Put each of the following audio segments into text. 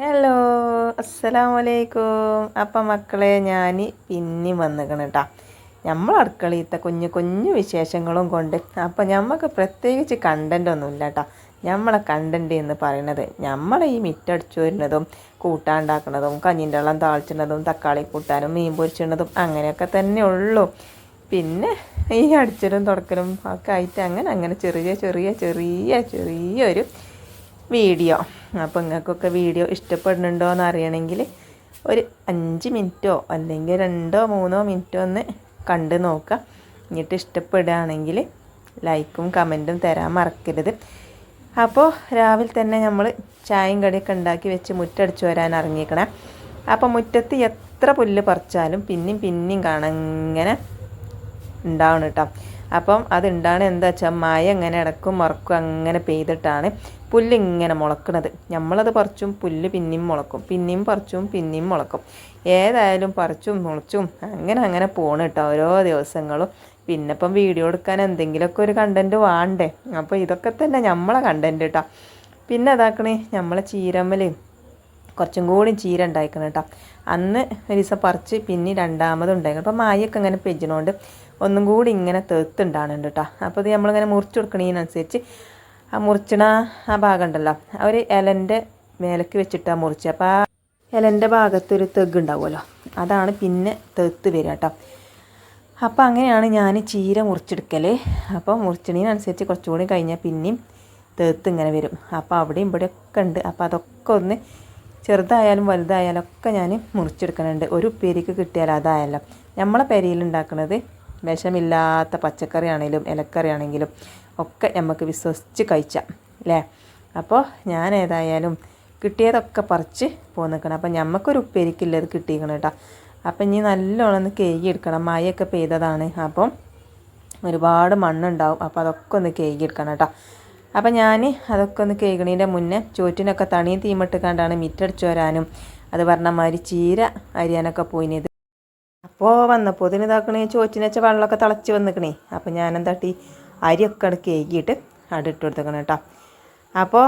Hello അസ്സലാമു അലൈക്കും അപ്പം മക്കളെ ഞാൻ പിന്നെ വന്നിക്കണം കേട്ടോ നമ്മൾ അടുക്കളയിലത്തെ കുഞ്ഞു കുഞ്ഞു വിശേഷങ്ങളും കൊണ്ട് അപ്പം നമുക്ക് പ്രത്യേകിച്ച് കണ്ടന്റ് ഒന്നുമില്ല കേട്ടോ നമ്മളെ കണ്ടന്റ് എന്ന് പറയുന്നത് നമ്മളെ ഈ മിറ്റടിച്ചു വരുന്നതും കൂട്ടാണ്ടാക്കുന്നതും കഞ്ഞിന്റെ വെള്ളം താളിച്ചിടുന്നതും തക്കാളി കൂട്ടാനും മീൻ പൊരിച്ചിടുന്നതും അങ്ങനെയൊക്കെ തന്നെ ഉള്ളൂ. പിന്നെ ഈ അടിച്ചലും തുടക്കലും ഒക്കെ ആയിട്ട് അങ്ങനെ അങ്ങനെ ചെറിയ ചെറിയ ചെറിയ ചെറിയൊരു വീഡിയോ. അപ്പോൾ നിങ്ങൾക്കൊക്കെ വീഡിയോ ഇഷ്ടപ്പെടുന്നുണ്ടോ എന്ന് അറിയണമെങ്കിൽ ഒരു അഞ്ച് മിനിറ്റോ അല്ലെങ്കിൽ രണ്ടോ മൂന്നോ മിനിറ്റോ ഒന്ന് കണ്ട് നോക്കുക. എന്നിട്ട് ഇഷ്ടപ്പെടുകയാണെങ്കിൽ ലൈക്കും കമന്റും തരാൻ മറക്കരുത്. അപ്പോൾ രാവിലെ തന്നെ നമ്മൾ ചായയും കടിയൊക്കെ ഉണ്ടാക്കി വെച്ച് മുറ്റടിച്ച് വരാൻ ഇറങ്ങിക്കണേ അപ്പോൾ മുറ്റത്ത് എത്ര പുല്ല് പറിച്ചാലും പിന്നെയും പിന്നെയും കാണാൻ ഇങ്ങനെ ഉണ്ടാവണം കേട്ടോ. അപ്പം അത് ഉണ്ടാവണം എന്താ വെച്ചാൽ മഴ ഇങ്ങനെ ഇടക്കും മറക്കും അങ്ങനെ പെയ്തിട്ടാണ്. പുല്ല് ഇങ്ങനെ മുളക്കണത്. നമ്മളത് പറിച്ചും പുല്ല് പിന്നെയും മുളക്കും. പിന്നെയും പറിച്ചും പിന്നെയും മുളക്കും. ഏതായാലും പറിച്ചും മുളച്ചും അങ്ങനെ അങ്ങനെ പോണ് കേട്ടോ ഓരോ ദിവസങ്ങളും. പിന്നെ ഇപ്പം വീഡിയോ എടുക്കാൻ എന്തെങ്കിലുമൊക്കെ ഒരു കണ്ടന്റ് വേണ്ടേ? അപ്പോൾ ഇതൊക്കെ തന്നെ നമ്മളെ കണ്ടന്റ് കേട്ടോ പിന്നെ അതാക്കണേ നമ്മളെ ചീരമ്മൽ കുറച്ചും കൂടി ചീര ഉണ്ടായിക്കണം കേട്ടോ അന്ന് ഒരു ദിവസം പറിച്ച് പിന്നെ രണ്ടാമത് ഉണ്ടായിരുന്നു അപ്പോൾ മായൊക്കെ ഇങ്ങനെ പെജ്ജണോണ്ട് ഒന്നും കൂടി ഇങ്ങനെ തേത്തുണ്ടാകുന്നുണ്ട് കേട്ടോ അപ്പോൾ ഇത് നമ്മളിങ്ങനെ മുറിച്ച് കൊടുക്കണതിനനുസരിച്ച് ആ മുറിച്ചണ ആ ഭാഗം ഉണ്ടല്ലോ ആ ഒരു ഇലന്റെ മേലേക്ക് വെച്ചിട്ടാണ് മുറിച്ച്. അപ്പോൾ ആ ഇലന്റെ ഭാഗത്തൊരു തെഗ് ഉണ്ടാവുമല്ലോ. അതാണ് പിന്നെ തേത്ത് വരിക കേട്ടോ. അപ്പോൾ അങ്ങനെയാണ് ഞാൻ ചീര മുറിച്ചെടുക്കൽ അപ്പോൾ മുറിച്ചണീനനുസരിച്ച് കുറച്ചുകൂടി കഴിഞ്ഞാൽ പിന്നെയും തേത്ത് ഇങ്ങനെ വരും. അപ്പോൾ അവിടെയും ഇവിടെയൊക്കെ ഉണ്ട്. അപ്പോൾ അതൊക്കെ ഒന്ന് ചെറുതായാലും വലുതായാലും ഒക്കെ ഞാൻ മുറിച്ചെടുക്കുന്നുണ്ട് ഒരു ഉപ്പേരിക്ക് കിട്ടിയാൽ അതായല്ലോ. നമ്മളെ പെരയിൽ ഉണ്ടാക്കുന്നത് വിഷമില്ലാത്ത പച്ചക്കറി ആണെങ്കിലും ഇലക്കറി ആണെങ്കിലും ഒക്കെ നമുക്ക് വിശ്വസിച്ച് കഴിച്ചാം അല്ലേ അപ്പോൾ ഞാൻ ഏതായാലും കിട്ടിയതൊക്കെ പറിച്ച് പോന്നിക്കണം. അപ്പം ഞമ്മക്കൊരു ഉപ്പേരിക്കില്ലത് കിട്ടിയിരിക്കണം കേട്ടോ അപ്പം ഇനി നല്ലോണം ഒന്ന് കേകി എടുക്കണം മഴയൊക്കെ പെയ്തതാണ്. അപ്പം ഒരുപാട് മണ്ണുണ്ടാവും. അപ്പോൾ അതൊക്കെ ഒന്ന് കേകി എടുക്കണം കേട്ടോ അപ്പം ഞാൻ അതൊക്കെ ഒന്ന് കേൾക്കണതിന്റെ മുന്നേ ചോറ്റിനൊക്കെ തണിയും തീമിട്ട് കണ്ടാണ് മിറ്റടിച്ചു വരാനും അത് പറഞ്ഞ മാതിരി ചീര അരിയാനൊക്കെ പോയിനത് അപ്പോൾ വന്നപ്പോൾ ഇതിന് ഇതാക്കണേ ചോറ്റിനെച്ച വെള്ളമൊക്കെ തിളച്ച് വന്നിക്കണേ. അപ്പം ഞാനെന്താട്ടി? അരിയൊക്കെ അവിടെ ഏകിയിട്ട് അവിടെ ഇട്ട് കൊടുത്തേക്കണം കേട്ടോ. അപ്പോൾ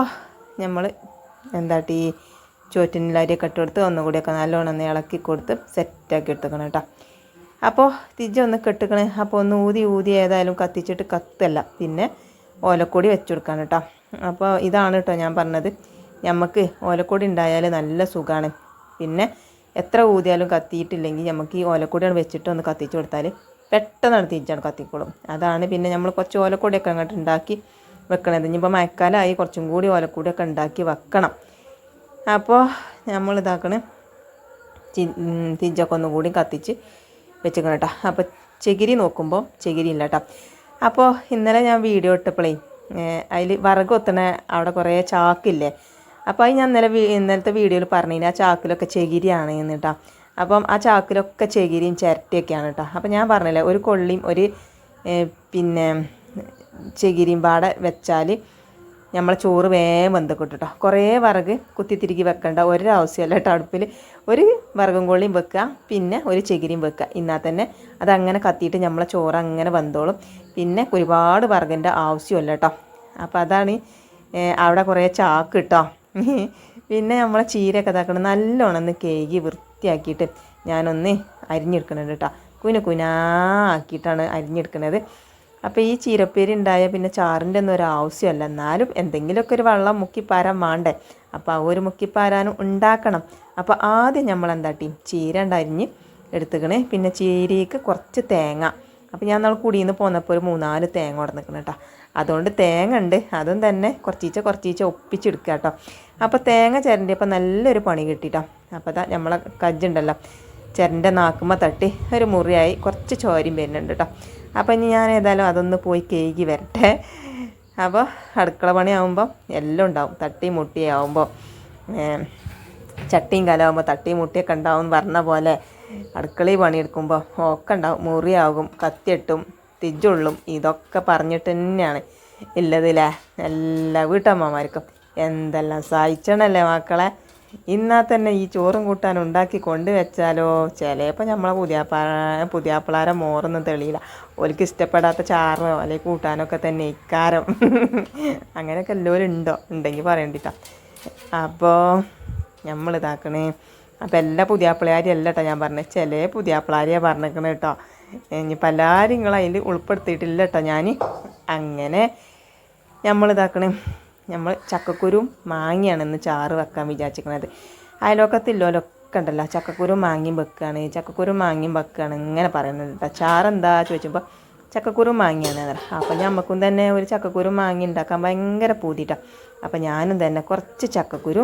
നമ്മൾ എന്താട്ടി ചോറ്റിനുള്ള അരിയൊക്കെ ഇട്ട് കൊടുത്ത് ഒന്നുകൂടിയൊക്കെ നല്ലോണം ഒന്ന് ഇളക്കി കൊടുത്ത് സെറ്റാക്കി എടുത്തേക്കണം കേട്ടോ. അപ്പോൾ തിജ് ഒന്ന് കെട്ടിക്കണേ. അപ്പോൾ ഒന്ന് ഊതി ഊതി ഏതായാലും കത്തിച്ചിട്ട് കത്തല്ല. പിന്നെ ഓലക്കൊടി വെച്ച് കൊടുക്കാൻ കേട്ടോ. അപ്പോൾ ഇതാണ് കേട്ടോ ഞാൻ പറഞ്ഞത്. നമുക്ക് ഓലക്കൊടി ഉണ്ടായാൽ നല്ല സുഖമാണ് പിന്നെ എത്ര ഊതിയാലും കത്തിയിട്ടില്ലെങ്കിൽ നമുക്ക് ഈ ഓലക്കൊടിയാണ് വെച്ചിട്ട് ഒന്ന് കത്തിച്ച് കൊടുത്താൽ പെട്ടെന്ന് തിരിച്ചാണ് കത്തിക്കോളും. അതാണ് പിന്നെ നമ്മൾ കുറച്ച് ഓലക്കൊടിയൊക്കെ അങ്ങോട്ട് ഉണ്ടാക്കി വെക്കണത്. ഇനിയിപ്പോൾ മഴക്കാലമായി കുറച്ചും കൂടി ഓലക്കൂടിയൊക്കെ ഉണ്ടാക്കി വെക്കണം. അപ്പോൾ നമ്മൾ ഇതാക്കണ. തിരിച്ചൊക്കെ ഒന്നും കൂടി കത്തിച്ച് വെച്ചേക്കണം കേട്ടോ. അപ്പോൾ ചകിരി നോക്കുമ്പോൾ ചകിരി ഇല്ല കേട്ടോ. അപ്പോൾ ഇന്നലെ ഞാൻ വീഡിയോ ഇട്ടപ്പോഴേ അതിൽ വിറക് കൊത്തണ അവിടെ കുറേ ചാക്കില്ലേ? അപ്പോൾ അത് ഞാൻ ഇന്നലെ ഇന്നലത്തെ വീഡിയോയിൽ പറഞ്ഞില്ല ആ ചാക്കിലൊക്കെ ചകിരിയാണ് എന്ന് കേട്ടോ. അപ്പം ആ ചാക്കിലൊക്കെ ചകിരിയും ചിരട്ടിയൊക്കെയാണ് കേട്ടോ. അപ്പം ഞാൻ പറഞ്ഞില്ലേ ഒരു കൊള്ളിയും ഒരു പിന്നെ ചകിരിയും പാടെ വെച്ചാൽ നമ്മളെ ചോറ് വേഗം വെന്തക്കിട്ടു കേട്ടോ. കുറേ വിറക് കുത്തിത്തിരിക്കി വെക്കണ്ട ഒരാവശ്യമല്ല കേട്ടോ അടുപ്പിൽ. ഒരു വിറകും കൊള്ളിയും വെക്കുക പിന്നെ ഒരു ചകിരിയും വെക്കുക. എന്നാൽ തന്നെ അതങ്ങനെ കത്തിയിട്ട് നമ്മളെ ചോറ് അങ്ങനെ വെന്തോളും. പിന്നെ ഒരുപാട് വിറകിന്റെ ആവശ്യമല്ല കേട്ടോ. അപ്പോൾ അതാണ് അവിടെ കുറേ ചാക്ക് കേട്ടോ. പിന്നെ നമ്മളെ ചീരയൊക്കെ ഇതാക്കണം. നല്ലോണം ഒന്ന് കേകി വൃത്തിയാക്കിയിട്ട് ഞാനൊന്ന് അരിഞ്ഞെടുക്കണുണ്ട് കേട്ടോ. കുന കുനാക്കിയിട്ടാണ് അരിഞ്ഞെടുക്കുന്നത് അപ്പോൾ ഈ ചീരപ്പേരി ഉണ്ടായാൽ പിന്നെ ചാറിന്റെ ഒന്നും ഒരു ആവശ്യമല്ല. എന്നാലും എന്തെങ്കിലുമൊക്കെ ഒരു വെള്ളം മുക്കിപ്പാരാൻ വേണ്ടേ. അപ്പോൾ ആ ഒരു മുക്കിപ്പാരാനും ഉണ്ടാക്കണം. അപ്പോൾ ആദ്യം നമ്മൾ എന്താട്ടി ചീര ഉണ്ടരിഞ്ഞ് എടുത്തുക്കണേ. പിന്നെ ചീരയ്ക്ക് കുറച്ച് തേങ്ങ. അപ്പോൾ ഞാൻ നമ്മൾ കുടിയിൽ നിന്ന് പോന്നപ്പോൾ ഒരു മൂന്നാൽ തേങ്ങ കൊടുന്നിക്കണം കേട്ടോ. അതുകൊണ്ട് തേങ്ങ ഉണ്ട്. അതും തന്നെ കുറച്ചീച്ച കുറച്ചീച്ച ഒപ്പിച്ചെടുക്കുക കേട്ടോ. അപ്പോൾ തേങ്ങ ചിരണ്ടിയപ്പോൾ നല്ലൊരു പണി കിട്ടിട്ടോ. അപ്പോൾ അതാ നമ്മളെ കജ്ജുണ്ടല്ലോ ചിരന്റെ നാക്കുമ്പോൾ തട്ടി ഒരു മുറിയായി കുറച്ച് ചോരയും വരുന്നുണ്ട് കേട്ടോ അപ്പോൾ ഇനി ഞാൻ ഏതായാലും അതൊന്ന് പോയി കേകി വരട്ടെ. അപ്പോൾ അടുക്കള പണിയാവുമ്പോൾ എല്ലാം ഉണ്ടാവും. തട്ടി മുട്ടിയാവുമ്പോൾ ചട്ടിയും കലാവുമ്പോൾ തട്ടിയും മുട്ടിയൊക്കെ ഉണ്ടാവും എന്ന് പറഞ്ഞ പോലെ അടുക്കളയിൽ പണിയെടുക്കുമ്പോൾ ഒക്കെ ഉണ്ടാവും. മുറിയാകും കത്തിയെട്ടും തിജുള്ളും ഇതൊക്കെ പറഞ്ഞിട്ട് തന്നെയാണ്. ഇല്ലതില്ലേ? എല്ലാ വീട്ടമ്മമാർക്കും. എന്തെല്ലാം സഹിച്ചണല്ലേ മക്കളെ? ഇന്നാ തന്നെ ഈ ചോറും കൂട്ടാൻ ഉണ്ടാക്കി കൊണ്ടുവച്ചാലോ ചിലപ്പോൾ നമ്മളെ പുതിയാപ്പാ പുതിയാപ്പിളാരെ മോറൊന്നും തെളിയില്ല. ഓലിക്ക് ഇഷ്ടപ്പെടാത്ത ചാറോ അല്ലെങ്കിൽ കൂട്ടാനൊക്കെ തന്നെ ഇക്കാരം. അങ്ങനെയൊക്കെ എല്ലാവരും ഉണ്ടോ? ഉണ്ടെങ്കിൽ പറയണ്ടിട്ടാ. അപ്പോൾ നമ്മൾ ഇതാക്കണേ. അപ്പം എല്ലാ പുതിയാപ്പിളാരും അല്ല കേട്ടോ ഞാൻ പറഞ്ഞത് ചില പുതിയാപ്പിളാരെയാണ് പറഞ്ഞേക്കണേ കേട്ടോ ഇനിയിപ്പോൾ എല്ലാവരും നിങ്ങൾ അതിൽ ഉൾപ്പെടുത്തിയിട്ടില്ല കേട്ടോ ഞാൻ അങ്ങനെ നമ്മൾ ഇതാക്കണേ. നമ്മൾ ചക്കക്കുരും മാങ്ങയാണ് ഇന്ന് ചാറ് വെക്കാൻ വിചാരിച്ചിരിക്കുന്നത് അയലോക്കത്തില്ലോലൊക്കെ ഉണ്ടല്ലോ ചക്കക്കുരും മാങ്ങിയും വെക്കുകയാണ് ചക്കക്കുരും മാങ്ങിയും വെക്കുകയാണ് ഇങ്ങനെ പറയുന്നത് കേട്ടോ എന്താ ചോദിച്ചപ്പോൾ ചക്കക്കുരും മാങ്ങിയാണ് അപ്പോൾ നമുക്കും തന്നെ ഒരു ചക്കക്കുരും മാങ്ങി ഉണ്ടാക്കാൻ ഭയങ്കര പൂതിയിട്ടാണ് അപ്പോൾ ഞാനും തന്നെ കുറച്ച് ചക്കക്കുരു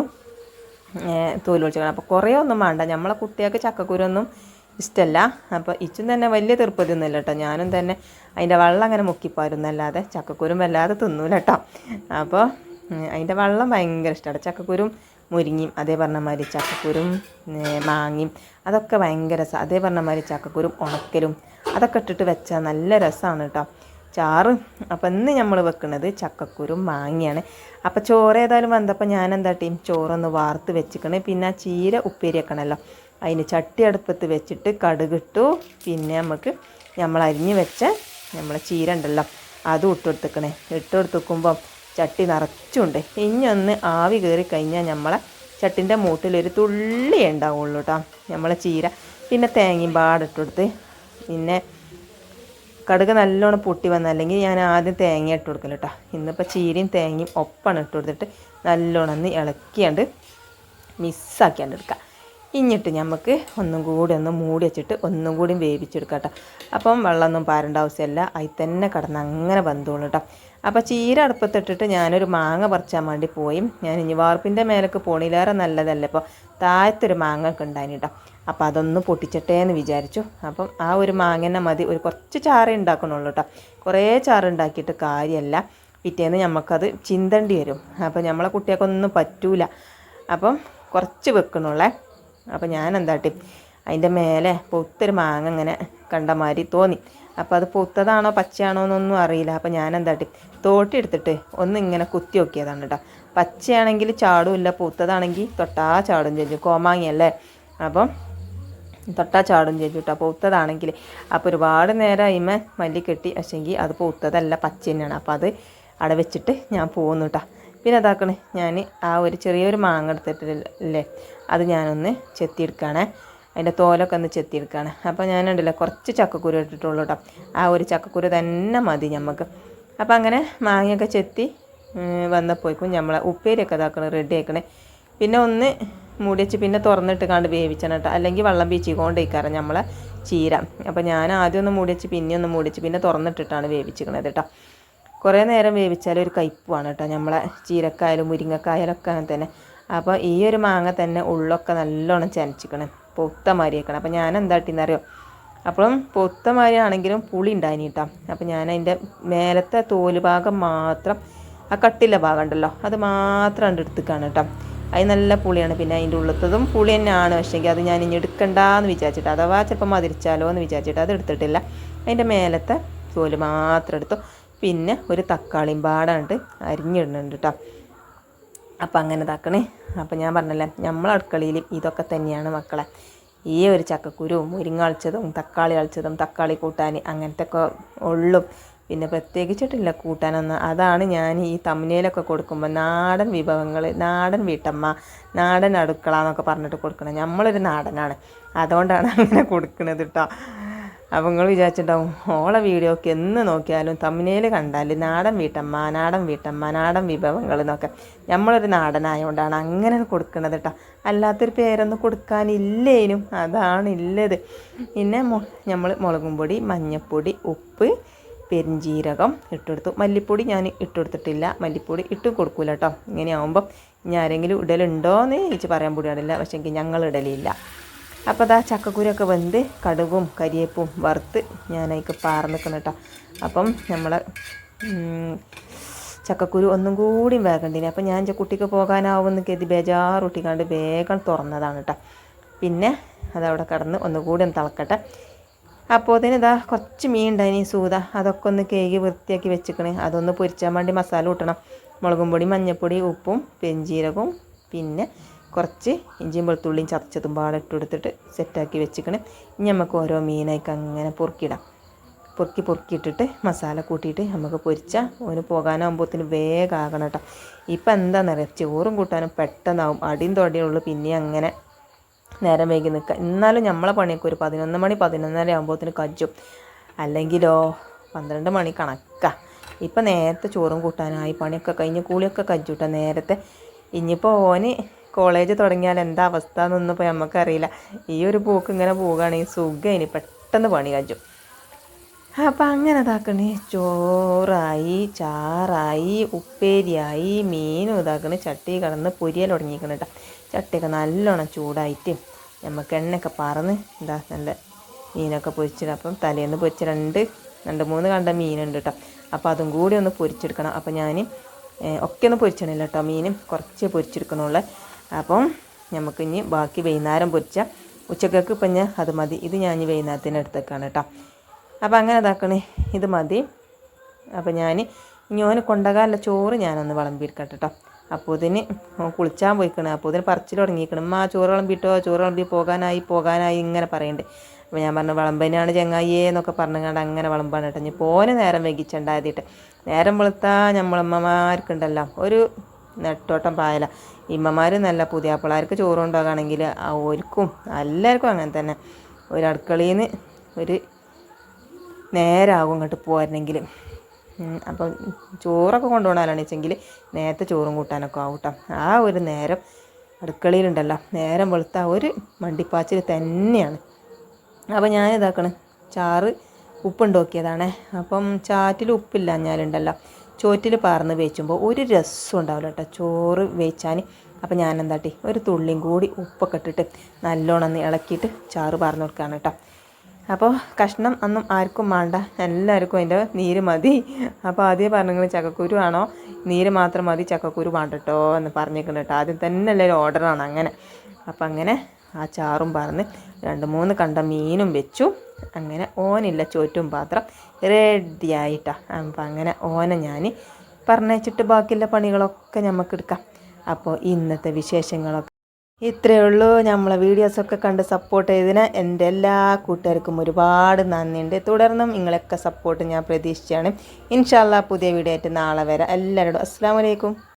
തോൽ പൊളിച്ചേക്കണം അപ്പോൾ കുറേ ഒന്നും വേണ്ട നമ്മളെ കുട്ടികൾക്ക് ചക്കക്കുരൊന്നും ഇഷ്ടമല്ല അപ്പോൾ ഇച്ചും തന്നെ വലിയ തീർപ്പതിയൊന്നുമില്ല കേട്ടോ ഞാനും തന്നെ അതിന്റെ വെള്ളം അങ്ങനെ മുക്കിപ്പാരുന്നല്ലാതെ ചക്കക്കുരും വല്ലാതെ തിന്നൂല കേട്ടോ അപ്പോൾ അതിന്റെ വെള്ളം ഭയങ്കര ഇഷ്ടമാണ് ചക്കക്കുരും മുരിങ്ങയും അതേ പറഞ്ഞ മാതിരി ചക്കക്കുരും മാങ്ങയും അതൊക്കെ ഭയങ്കര രസം. അതേ പറഞ്ഞ മാതിരി ചക്കക്കുരും ഉണക്കലും അതൊക്കെ ഇട്ടിട്ട് വെച്ചാൽ നല്ല രസമാണ് കേട്ടോ ചാറ് അപ്പം ഇന്ന് നമ്മൾ വെക്കുന്നത് ചക്കക്കുരും മാങ്ങയാണ്. അപ്പോൾ ചോറ് ഏതായാലും വന്നപ്പോൾ ഞാൻ എന്താ ടീം? ചോറൊന്ന് വാർത്ത് വെച്ചിക്കണേ. പിന്നെ ആ ചീര ഉപ്പേരി വെക്കണമല്ലോ അതിന് ചട്ടി അടുപ്പത്ത് വെച്ചിട്ട് കടുകിട്ടു. പിന്നെ നമുക്ക് നമ്മൾ അരിഞ്ഞ് വെച്ച നമ്മളെ ചീര ഉണ്ടല്ലോ അതും ഇട്ടെടുത്തേക്കണേ ഇട്ടെടുത്തുക്കുമ്പം ചട്ടി നിറച്ചുണ്ട്. ഇനി ഒന്ന് ആവി കയറി കഴിഞ്ഞാൽ നമ്മളെ ചട്ടിന്റെ മൂട്ടിലൊരു തുള്ളി ഉണ്ടാവുള്ളൂ കേട്ടോ നമ്മളെ ചീര. പിന്നെ തേങ്ങയും പാടിട്ടെടുത്ത് പിന്നെ കടുക് നല്ലോണം പൊട്ടി വന്ന അല്ലെങ്കിൽ ഞാൻ ആദ്യം തേങ്ങ ഇട്ട് കൊടുക്കല കേട്ടോ ഇന്നിപ്പോൾ ചീരയും തേങ്ങയും ഒപ്പാണ് ഇട്ട് കൊടുത്തിട്ട് നല്ലോണം ഒന്ന് ഇളക്കിയാണ്ട് മിസ്സാക്കിയാണ്ട് എടുക്കാം. ഇഞ്ഞിട്ട് നമുക്ക് ഒന്നും കൂടി ഒന്ന് മൂടി വെച്ചിട്ട് ഒന്നും കൂടി വേവിച്ചെടുക്കാം അപ്പം വെള്ളമൊന്നും പാരേണ്ട ആവശ്യമില്ല. അതിൽ തന്നെ കിടന്ന് അങ്ങനെ ബന്ധുള്ളൂ കേട്ടോ അപ്പോൾ ചീര അടുപ്പത്തിട്ടിട്ട് ഞാനൊരു മാങ്ങ പറിച്ചാൻ വേണ്ടി പോയി. ഞാൻ ഇനി വാർപ്പിന്റെ മേലേക്ക് പോണിലേറെ നല്ലതല്ല ഇപ്പോൾ താഴത്തൊരു മാങ്ങ ഒക്കെ ഉണ്ടായിന് കേട്ടോ അപ്പോൾ അതൊന്ന് പൊട്ടിച്ചിട്ടേ എന്ന് വിചാരിച്ചു. അപ്പം ആ ഒരു മാങ്ങനെ മതി. ഒരു കുറച്ച് ചാറ് ഉണ്ടാക്കണുള്ളൂ കേട്ടോ കുറേ ചാറ് ഉണ്ടാക്കിയിട്ട് കാര്യമല്ല പിറ്റേന്ന് നമുക്കത് ചിന്തണ്ടി വരും. അപ്പോൾ നമ്മളെ കുട്ടികൾക്കൊന്നും പറ്റൂല. അപ്പം കുറച്ച് വെക്കണുള്ളേ. അപ്പോൾ ഞാൻ എന്താട്ടി അതിന്റെ മേലെ പൊത്തൊരു മാങ്ങ ഇങ്ങനെ കണ്ട മാതിരി തോന്നി. അപ്പോൾ അത് പൊത്തതാണോ പച്ചയാണോ എന്നൊന്നും അറിയില്ല. അപ്പോൾ ഞാൻ എന്താട്ടി തോട്ടി എടുത്തിട്ട് ഒന്ന് ഇങ്ങനെ കുത്തി നോക്കിയതാണ് കേട്ടോ പച്ചയാണെങ്കിൽ ചാടുമില്ല പൂത്തതാണെങ്കിൽ തൊട്ടാ ചാടും ചേച്ചു കോമാങ്ങിയല്ലേ? അപ്പം തൊട്ടാ ചാടും ചേച്ചു കേട്ടോ പൂത്തതാണെങ്കിൽ അപ്പോൾ ഒരുപാട് നേരം അതിമ മല്ലി കെട്ടി പക്ഷെങ്കിൽ അത് പൂത്തതല്ല പച്ച തന്നെയാണ്. അപ്പോൾ അത് അവിടെ വെച്ചിട്ട് ഞാൻ പോകുന്നു കേട്ടോ പിന്നെ അതാക്കണേ ഞാൻ ആ ഒരു ചെറിയൊരു മാങ്ങ എടുത്തിട്ടില്ലേ അത് ഞാനൊന്ന് ചെത്തിയെടുക്കുകയാണേ അതിന്റെ തോലൊക്കെ ഒന്ന് ചെത്തിയെടുക്കുകയാണ് അപ്പോൾ ഞാനുണ്ടല്ലോ കുറച്ച് ചക്കക്കുരു ഇട്ടിട്ടുള്ളൂ കേട്ടോ. ആ ഒരു ചക്കക്കുരു തന്നെ മതി നമുക്ക് അപ്പോൾ അങ്ങനെ മാങ്ങയൊക്കെ ചെത്തി വന്നപ്പോയിക്കും നമ്മളെ ഉപ്പേരിയൊക്കെ ഇതാക്കണം റെഡി ആക്കണേ. പിന്നെ ഒന്ന് മൂടി വെച്ച് പിന്നെ തുറന്നിട്ട് കണ്ട് വേവിച്ചാണ് കേട്ടോ. അല്ലെങ്കിൽ വെള്ളം പീച്ചിക്കൊണ്ടേക്കാരം നമ്മളെ ചീര. അപ്പോൾ ഞാൻ ആദ്യം ഒന്ന് മൂടി വെച്ച് പിന്നെ ഒന്ന് മൂടി വെച്ച് പിന്നെ തുറന്നിട്ടിട്ടാണ് വേവിച്ചിരിക്കണത് കേട്ടോ. കുറേ നേരം വേവിച്ചാൽ ഒരു കയ്പ്പുമാണ് കേട്ടോ. നമ്മളെ ചീരക്കായാലും മുരിങ്ങക്കായാലും ഒക്കെ അങ്ങനെ തന്നെ. അപ്പോൾ ഈ ഒരു മാങ്ങ തന്നെ ഉള്ളൊക്കെ നല്ലോണം ചനച്ചിക്കണം. പൊത്ത മാരിയേക്കണം. അപ്പോൾ ഞാൻ എന്താ ഇട്ടിന്നറിയോ അപ്പം പൊത്ത മാരി ആണെങ്കിലും പുളി ഉണ്ടായിനി കേട്ടോ. അപ്പോൾ ഞാൻ അതിന്റെ മേലത്തെ തോൽ ഭാഗം മാത്രം ആ കട്ടില്ല ഭാഗം ഉണ്ടല്ലോ അത് മാത്രം ഉണ്ട് എടുത്തേക്കാണ് കേട്ടോ. അത് നല്ല പുളിയാണ്. പിന്നെ അതിന്റെ ഉള്ളത്തതും പുളി തന്നെയാണ്. പക്ഷേങ്കിൽ അത് ഞാൻ ഇനി എടുക്കണ്ടെന്ന് വിചാരിച്ചിട്ട് അഥവാ ചിലപ്പോൾ മതിരിച്ചാലോ എന്ന് വിചാരിച്ചിട്ട് അത് എടുത്തിട്ടില്ല. അതിന്റെ മേലത്തെ തോൽ മാത്രം എടുത്തു. പിന്നെ ഒരു തക്കാളിയും പാടാണ്ട് അരിഞ്ഞിടുന്നുണ്ട് കേട്ടോ അപ്പം അങ്ങനെ ഇതാക്കണേ. അപ്പം ഞാൻ പറഞ്ഞല്ലേ നമ്മൾ അടുക്കളയിൽ ഇതൊക്കെ തന്നെയാണ് മക്കളെ. ഈ ഒരു ചക്കക്കുരുവും മുരിങ്ങ അളിച്ചതും തക്കാളി അളിച്ചതും തക്കാളി കൂട്ടാൻ അങ്ങനത്തെ ഒക്കെ ഉള്ളും. പിന്നെ പ്രത്യേകിച്ചിട്ടില്ല കൂട്ടാനൊന്നും. അതാണ് ഞാൻ ഈ തമ്മിലൊക്കെ കൊടുക്കുമ്പോൾ നാടൻ വിഭവങ്ങൾ നാടൻ വീട്ടമ്മ നാടൻ അടുക്കള എന്നൊക്കെ പറഞ്ഞിട്ട് കൊടുക്കണം. നമ്മളൊരു നാടനാണ്. അതുകൊണ്ടാണ് അങ്ങനെ കൊടുക്കുന്നത് കേട്ടോ അപ്പോൾ നിങ്ങൾ വിചാരിച്ചിട്ടുണ്ടാവും ഓളെ വീഡിയോ ഒക്കെ എന്ന് നോക്കിയാലും തമ്മിനേൽ കണ്ടാൽ നാടൻ വീട്ടമ്മ നാടൻ വീട്ടമ്മ നാടൻ വിഭവങ്ങൾ എന്നൊക്കെ. നമ്മളൊരു നാടനായതുകൊണ്ടാണ് അങ്ങനെ കൊടുക്കുന്നത് കേട്ടോ അല്ലാത്തൊരു പേരൊന്നും കൊടുക്കാനില്ലേനും. അതാണ് ഇല്ലത്. പിന്നെ നമ്മൾ മുളകും പൊടി മഞ്ഞൾപ്പൊടി ഉപ്പ് പെരിഞ്ചീരകം ഇട്ടെടുത്തു. മല്ലിപ്പൊടി ഞാൻ ഇട്ടെടുത്തിട്ടില്ല. മല്ലിപ്പൊടി ഇട്ട് കൊടുക്കില്ല കേട്ടോ ഇങ്ങനെയാവുമ്പം ഇനി ആരെങ്കിലും ഇടലുണ്ടോ ചോദിച്ച് പറയാൻ കൂടിയാടില്ല പക്ഷേ എങ്കിൽ ഞങ്ങൾ ഇടലില്ല. അപ്പോൾ അതാ ചക്കക്കുരൊക്കെ വെന്ത് കടുകും കരിയേപ്പും വറുത്ത് ഞാനതിക്ക് പാർന്നിക്കണം കേട്ടോ അപ്പം നമ്മൾ ചക്കക്കുരു ഒന്നും കൂടി വേഗണ്ടിന്. അപ്പം ഞാൻ കുട്ടിക്ക് പോകാനാവുമെന്ന് കരുതി ബേജാറൊട്ടിക്കാണ്ട് വേഗം തുറന്നതാണ് കേട്ടോ പിന്നെ അതവിടെ കിടന്ന് ഒന്നുകൂടി ഒന്ന് തിളക്കട്ടെ. അപ്പോൾ അതിന് ഇതാ കുറച്ച് മീൻ ഉണ്ടായിനി സൂത. അതൊക്കെ ഒന്ന് കേകി വൃത്തിയാക്കി വെച്ചിക്കണേ. അതൊന്ന് പൊരിച്ചാൻ വേണ്ടി മസാല കൂട്ടണം. മുളകും പൊടി മഞ്ഞൾപ്പൊടി ഉപ്പും പെഞ്ചീരകവും പിന്നെ കുറച്ച് ഇഞ്ചിയും വെളുത്തുള്ളിയും ചതച്ചതും പാടിട്ട് എടുത്തിട്ട് സെറ്റാക്കി വെച്ചിക്കണം. ഇനി നമുക്ക് ഓരോ മീനായിക്ക് അങ്ങനെ പൊറുക്കിയിടാം. പൊറുക്കി പൊറുക്കിയിട്ടിട്ട് മസാല കൂട്ടിയിട്ട് നമുക്ക് പൊരിച്ചാൽ ഓന് പോകാനാകുമ്പോഴത്തേന് വേഗം ആകണം കേട്ടോ. ഇപ്പം എന്താണെന്നറിയാം ചോറും കൂട്ടാനും പെട്ടെന്നാവും. അടിയും തൊടിയുള്ളൂ പിന്നെ അങ്ങനെ നേരം വൈകി നിൽക്കുക. എന്നാലും നമ്മളെ പണിയൊക്കെ ഒരു പതിനൊന്ന് മണി പതിനൊന്നര ആകുമ്പോഴത്തേന് കജ്ജും. അല്ലെങ്കിലോ പന്ത്രണ്ട് മണി കണക്കാ. ഇപ്പം നേരത്തെ ചോറും കൂട്ടാനായി പണിയൊക്കെ കഴിഞ്ഞ് കൂളിയൊക്കെ കജ്ജൂട്ടാ നേരത്തെ. ഇനിയിപ്പോൾ ഓന് കോളേജ് തുടങ്ങിയാൽ എന്താ അവസ്ഥ എന്നൊന്നും ഇപ്പോൾ നമുക്കറിയില്ല. ഈ ഒരു പൂക്ക് ഇങ്ങനെ പോവുകയാണെങ്കിൽ സുഖം ഇനി പെട്ടെന്ന് പണി കജ്ജും അപ്പം അങ്ങനെ ഇതാക്കണേ. ചോറായി ചാറായി ഉപ്പേരിയായി മീനും ഇതാക്കണേ. ചട്ടി കടന്ന് പൊരിയൽ തുടങ്ങിയിരിക്കണം കേട്ടോ. ചട്ടിയൊക്കെ നല്ലോണം ചൂടായിട്ട് നമുക്ക് എണ്ണയൊക്കെ പറന്ന് എന്താ നല്ല മീനൊക്കെ പൊരിച്ചിടും. അപ്പം തലേന്ന് പൊരിച്ച രണ്ട് രണ്ട് മൂന്ന് കണ്ട മീനുണ്ട് കേട്ടോ. അപ്പോൾ അതും കൂടി ഒന്ന് പൊരിച്ചെടുക്കണം. അപ്പോൾ ഞാൻ ഒക്കെ ഒന്ന് പൊരിച്ചണില്ല കേട്ടോ മീനും കുറച്ച് പൊരിച്ചെടുക്കണുള്ളൂ. അപ്പം നമുക്ക് ഇനി ബാക്കി വൈകുന്നേരം പൊരിച്ച ഉച്ചക്കൊക്കെ ഇപ്പം ഞാൻ അത് മതി. ഇത് ഞാൻ ഇനി വൈകുന്നേരത്തിന് എടുത്തേക്കാണ് കേട്ടോ. അപ്പോൾ അങ്ങനെ ഇതാക്കണേ. ഇത് മതി. അപ്പോൾ ഞാൻ ഇനി ഓന് കൊണ്ടകാനുള്ള ചോറ് ഞാനൊന്ന് വിളമ്പിയിരിക്കട്ടെ കേട്ടോ. അപ്പോൾ ഇതിന് കുളിച്ചാൻ പോയിക്കണേ. അപ്പോൾ ഇതിന് പറച്ചിൽ തുടങ്ങിയിരിക്കണം. ആ ചോറ് വിളമ്പിട്ടോ? ചോറ് വിളമ്പി പോകാനായി പോകാനായി ഇങ്ങനെ പറയുന്നുണ്ട് അപ്പോൾ ഞാൻ പറഞ്ഞു വിളമ്പനാണ് ചെങ്ങായിയേ എന്നൊക്കെ പറഞ്ഞുകൊണ്ട് അങ്ങനെ വിളമ്പാണ് കേട്ടോ. ഇനി പോനെ നേരം വൈകിച്ചുണ്ടായതിട്ട് നേരം വെളുത്താൽ നമ്മളമ്മമാർക്കുണ്ടല്ലോ ഒരു നെട്ടോട്ടം പായല. ഇമ്മമാർ നല്ല പുതിയ പിള്ളേർക്ക് ചോറ് ഉണ്ടാകുകയാണെങ്കിൽ ഓർക്കും എല്ലാവർക്കും അങ്ങനെ തന്നെ. ഒരു അടുക്കളയിൽ നിന്ന് ഒരു നേരാകും ഇങ്ങോട്ട് പോകാനെങ്കിൽ അപ്പം ചോറൊക്കെ കൊണ്ടുപോകണമെന്ന് വെച്ചെങ്കിൽ നേരത്തെ ചോറും കൂട്ടാനൊക്കെ ആവും കേട്ടോ ആ ഒരു നേരം അടുക്കളയിലുണ്ടല്ലോ. നേരം വെളുത്ത ഒരു മണ്ടിപ്പാച്ചിൽ തന്നെയാണ്. അപ്പോൾ ഞാൻ ഇതാക്കണം ചാറ് ഉപ്പുണ്ടോക്കിയതാണേ. അപ്പം ചാറ്റിൽ ഉപ്പില്ല ഞാനുണ്ടല്ലോ ചോറ്റിൽ പാർന്ന് വെച്ചുമ്പോൾ ഒരു രസം ഉണ്ടാവില്ല കേട്ടോ. ചോറ് വെച്ചാൽ അപ്പം ഞാൻ എന്താട്ടി ഒരു തുള്ളിയും കൂടി ഉപ്പൊക്കെ ഇട്ടിട്ട് നല്ലോണം ഇളക്കിയിട്ട് ചാറ് പാർന്ന് കൊടുക്കുകയാണ് കേട്ടോ. അപ്പോൾ കഷ്ണം ഒന്നും ആർക്കും വേണ്ട. എല്ലാവർക്കും അതിന്റെ നീര് മതി. അപ്പോൾ ആദ്യം പറഞ്ഞെങ്കിൽ ചക്കക്കുരു ആണോ? നീര് മാത്രം മതി ചക്കക്കുരു വേണ്ട കേട്ടോ എന്ന് പറഞ്ഞേക്കണം കേട്ടോ. ആദ്യം തന്നെ എല്ലാവരും ഓർഡറാണ് അങ്ങനെ. അപ്പം അങ്ങനെ ആ ചാറും പറഞ്ഞ് രണ്ട് മൂന്ന് കണ്ട മീനും വെച്ചു. അങ്ങനെ ഓനില്ല ചോറ്റും പാത്രം റെഡി ആയിട്ടാണ് അപ്പം അങ്ങനെ ഓനെ ഞാൻ പറഞ്ഞയച്ചിട്ട് ബാക്കിയുള്ള പണികളൊക്കെ നമുക്ക് എടുക്കാം. അപ്പോൾ ഇന്നത്തെ വിശേഷങ്ങളൊക്കെ ഇത്രയേ ഉള്ളൂ. നമ്മളെ വീഡിയോസൊക്കെ കണ്ട് സപ്പോർട്ട് ചെയ്തതിന് എന്റെ എല്ലാ കൂട്ടുകാർക്കും ഒരുപാട് നന്ദിയുണ്ട്. തുടർന്നും നിങ്ങളൊക്കെ സപ്പോർട്ട് ഞാൻ പ്രതീക്ഷിച്ചാണ്. ഇൻഷാല്ല പുതിയ വീഡിയോ ആയിട്ട് നാളെ വരാം. എല്ലാവരോടും അസ്സാം വലൈക്കും